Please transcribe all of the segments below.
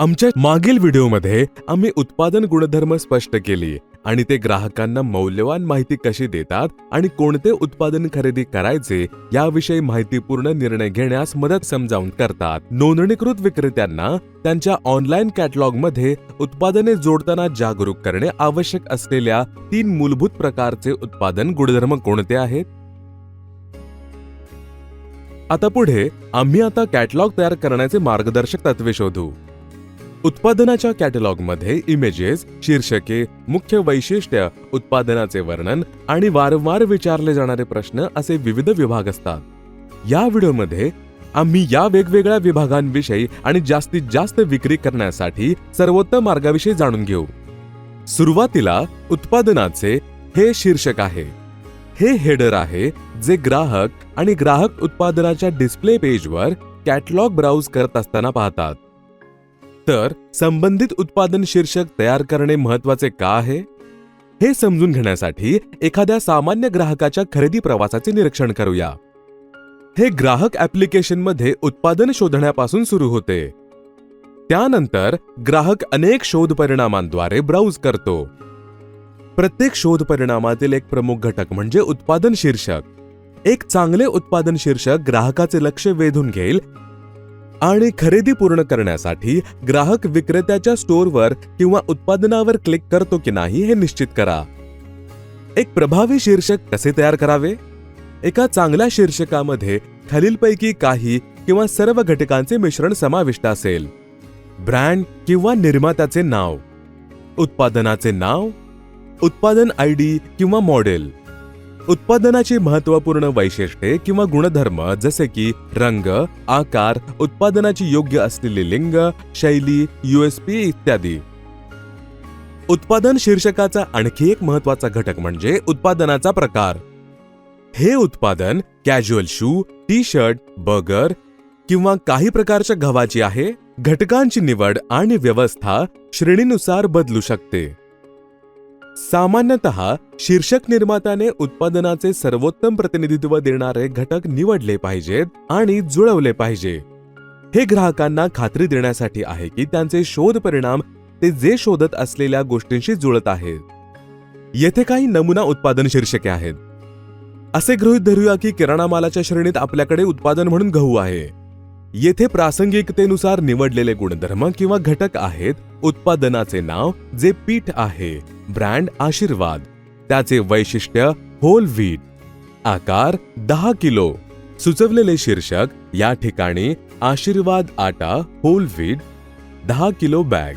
आमच्या मागील व्हिडिओमध्ये आम्ही उत्पादन गुणधर्म स्पष्ट केली आणि ते ग्राहकांना मौल्यवान माहिती कशी देतात आणि कोणते उत्पादन खरेदी करायचे याविषयी माहितीपूर्ण निर्णय घेण्यास मदत समजावून करतात. नोंदणीकृत विक्रेत्यांना त्यांच्या ऑनलाईन कॅटलॉगमध्ये उत्पादने जोडताना जागरूक करणे आवश्यक असलेल्या तीन मूलभूत प्रकारचे उत्पादन गुणधर्म कोणते आहेत? आता पुढे आम्ही आता कॅटलॉग तयार करण्याचे मार्गदर्शक तत्वे शोधू. उत्पादनाच्या कॅटलॉगमध्ये इमेजेस शीर्षके मुख्य वैशिष्ट्य उत्पादनाचे वर्णन आणि वारंवार विचारले जाणारे प्रश्न असे विविध विभाग असतात. या व्हिडिओमध्ये आम्ही या वेगवेगळ्या विभागांविषयी आणि जास्तीत जास्त विक्री करण्यासाठी सर्वोत्तम मार्गाविषयी जाणून घेऊ. सुरुवातीला उत्पादनाचे हे शीर्षक आहे. हे हेडर आहे जे ग्राहक आणि ग्राहक उत्पादनाच्या डिस्प्ले पेजवर कॅटलॉग ब्राउज करत असताना पाहतात. तर संबंधित उत्पादन शीर्षक तयार करणे महत्त्वाचे का आहे? हे समजून घेण्यासाठी एखाद्या सामान्य ग्राहकाच्या खरेदी प्रवासाचे निरीक्षण करूया. हे ग्राहक ऍप्लिकेशनमध्ये उत्पादन शोधण्यापासून सुरू होते. त्यानंतर ग्राहक अनेक शोध परिणामांद्वारे ब्राउज करतो. प्रत्येक शोध परिणामातील एक प्रमुख घटक म्हणजे उत्पादन शीर्षक. एक चांगले उत्पादन शीर्षक ग्राहकाचे लक्ष वेधून घेईल आणि खरेदी पूर्ण करण्यासाठी ग्राहक विक्रेत्याच्या स्टोअरवर किंवा उत्पादनावर क्लिक करतो की नाही हे निश्चित करा. एक प्रभावी शीर्षक कसे तयार करावे? एका चांगल्या शीर्षकामध्ये खालीलपैकी काही किंवा सर्व घटकांचे मिश्रण समाविष्ट असेल. ब्रँड किंवा निर्मात्याचे नाव उत्पादनाचे नाव उत्पादन आय डी किंवा मॉडेल. उत्पादनाची महत्त्वपूर्ण वैशिष्ट्ये किंवा गुणधर्म जसे की रंग आकार उत्पादनाची योग्य असलेली लिंग शैली युएसपी इत्यादी. उत्पादन शीर्षकाचा आणखी एक महत्त्वाचा घटक म्हणजे उत्पादनाचा प्रकार. हे उत्पादन casual shoe T shirt burger किंवा काही प्रकारच्या गव्हाची आहे घटकांची निवड आणि व्यवस्था श्रेणीनुसार बदलू शकते. सामान्यतः शीर्षक निर्मात्याने उत्पादनाचे सर्वोत्तम प्रतिनिधित्व देणारे घटक निवडले पाहिजेत आणि जुळवले पाहिजे. हे ग्राहकांना खात्री देण्यासाठी आहे की त्यांचे शोध परिणाम ते जे शोधत असलेल्या गोष्टींशी जुळत आहेत. येथे काही नमुना उत्पादन शीर्षके आहेत. असे गृहीत धरूया की किराणा मालाच्या श्रेणीत आपल्याकडे उत्पादन म्हणून गहू आहे. येथे प्रासंगिकतेनुसार निवडलेले गुणधर्म किंवा घटक आहेत उत्पादनाचे नाव जे पीठ आहे ब्रँड आशीर्वाद. त्याचे वैशिष्ट्य होल व्हीट आकार दहा किलो. सुचवलेले शीर्षक या ठिकाणी आशीर्वाद आटा होल व्हीट दहा किलो बॅग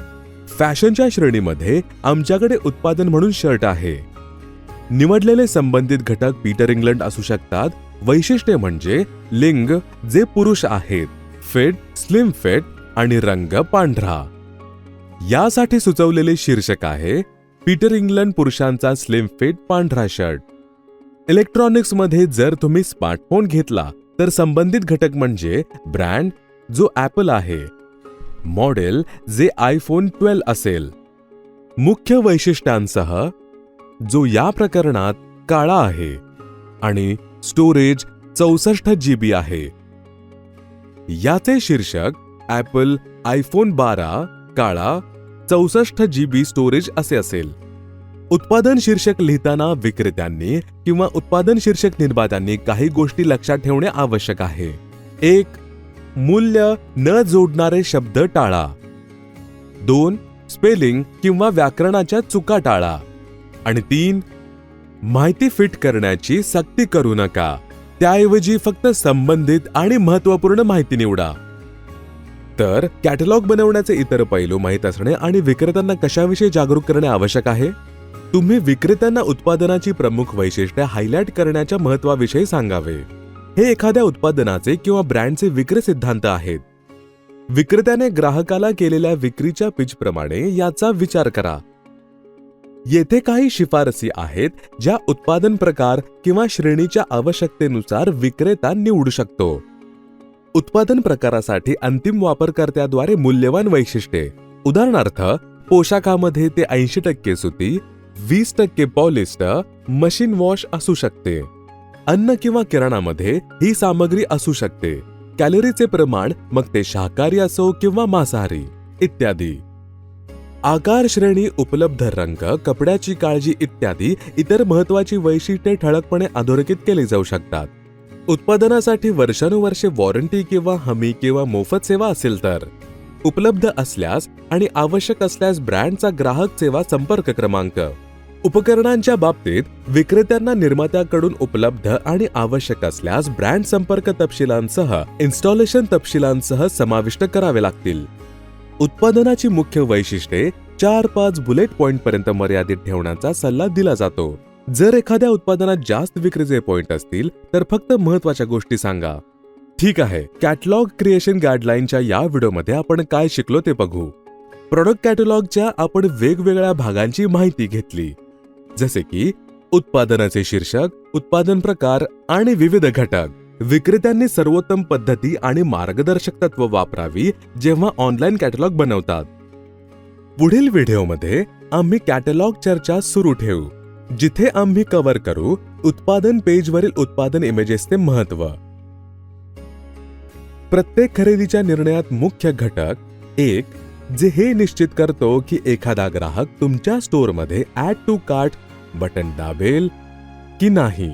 फॅशनच्या श्रेणीमध्ये आमच्याकडे उत्पादन म्हणून शर्ट आहे. निवडलेले संबंधित घटक पीटर इंग्लंड असू शकतात. वैशिष्ट्ये म्हणजे लिंग जे पुरुष आहेत. फिट स्लिम फिट आणि रंग पांढरा. यासाठी सुचवलेले शीर्षक आहे पीटर इंग्लंड पुरुषांचा स्लिम फिट पांढरा शर्ट इलेक्ट्रॉनिक्समध्ये जर तुम्ही स्मार्टफोन घेतला तर संबंधित घटक म्हणजे ब्रँड जो ॲपल आहे. मॉडेल जे आयफोन ट्वेल्व असेल. मुख्य वैशिष्ट्यांसह जो या प्रकरणात काळा आहे आणि स्टोरेज चौसष्ट जीबी आहे. याचे शीर्षक ॲपल आयफोन बारा काळा चौसष्ट जीबी स्टोरेज असे असेल. उत्पादन शीर्षक लिहिताना विक्रेत्यांनी किंवा उत्पादन शीर्षक निर्मात्यांनी काही गोष्टी लक्षात ठेवणे आवश्यक आहे. एक मूल्य न जोडणारे शब्द टाळा. दोन स्पेलिंग किंवा व्याकरणाच्या चुका टाळा. आणि तीन माहिती फिट करण्याची सक्ती करू नका. त्याऐवजी फक्त संबंधित आणि महत्त्वपूर्ण माहिती निवडा. तर कॅटलॉग बनवण्याचे इतर पैलू माहीत असणे आणि विक्रेत्यांना कशाविषयी जागरूक करणे आवश्यक आहे? तुम्ही विक्रेत्यांना उत्पादनाची प्रमुख वैशिष्ट्ये हायलाइट करण्याच्या महत्वाविषयी सांगावे. हे एखाद्या उत्पादनाचे किंवा ब्रँडचे विक्री सिद्धांत आहेत. विक्रेत्याने ग्राहकाला केलेल्या विक्रीच्या पिचप्रमाणे याचा विचार करा. येथे काही शिफारसी आहेत ज्या उत्पादन प्रकार किंवा श्रेणीच्या आवश्यकतेनुसार विक्रेता निवडू शकतो. उत्पादन प्रकारासाठी अंतिम वापरकर्त्याद्वारे मूल्यवान वैशिष्ट्ये. उदाहरणार्थ पोशाखामध्ये ते ऐंशी टक्के सुती वीस टक्के पॉलिस्टर मशीन वॉश असू शकते. अन्न किंवा किराणामध्ये ही सामग्री असू शकते. कॅलरीचे प्रमाण मग ते शाकाहारी असो किंवा मांसाहारी इत्यादी. आकार श्रेणी उपलब्ध रंग कपड्याची काळजी इत्यादी इतर महत्वाची वैशिष्ट्ये ठळकपणे अधोरेखित केली जाऊ शकतात. उत्पादनासाठी वर्षानुवर्षे वॉरंटी किंवा हमी किंवा मोफत सेवा असेल तर. उपलब्ध असल्यास आणि आवश्यक असल्यास ब्रँडचा ग्राहक सेवा संपर्क क्रमांक. उपकरणांच्या बाबतीत विक्रेत्यांना निर्मात्याकडून उपलब्ध आणि आवश्यक असल्यास ब्रँड संपर्क तपशिलांसह इन्स्टॉलेशन तपशिलांसह समाविष्ट करावे लागतील. उत्पादनाची मुख्य वैशिष्ट्ये चार पाच बुलेट पॉइंट पर्यंत मर्यादित ठेवण्याचा सल्ला दिला जातो. जर एखाद्या उत्पादनात जास्त विक्रीचे पॉइंट असतील तर फक्त महत्त्वाच्या गोष्टी सांगा. ठीक आहे कॅटलॉग क्रिएशन गाईडलाईनच्या या व्हिडिओमध्ये आपण काय शिकलो ते बघू. प्रॉडक्ट कॅटलॉगच्या आपण वेगवेगळ्या भागांची माहिती घेतली. जसे की उत्पादनाचे शीर्षक उत्पादन प्रकार आणि विविध घटक. विक्रेत्यांनी सर्वोत्तम पद्धती आणि मार्गदर्शक तत्व वापरावी जेव्हा ऑनलाईन कॅटलॉग बनवतात. पुढील व्हिडिओमध्ये आम्ही कॅटलॉग चर्चा सुरू ठेवू. जिथे आम्ही कव्हर करू उत्पादन पेजवरील उत्पादन इमेजेसचे महत्त्व. प्रत्येक खरेदीच्या निर्णयात मुख्य घटक एक जे हे निश्चित करतो की एखादा ग्राहक तुमच्या स्टोअरमध्ये ऍड टू कार्ट बटन दाबेल की नाही.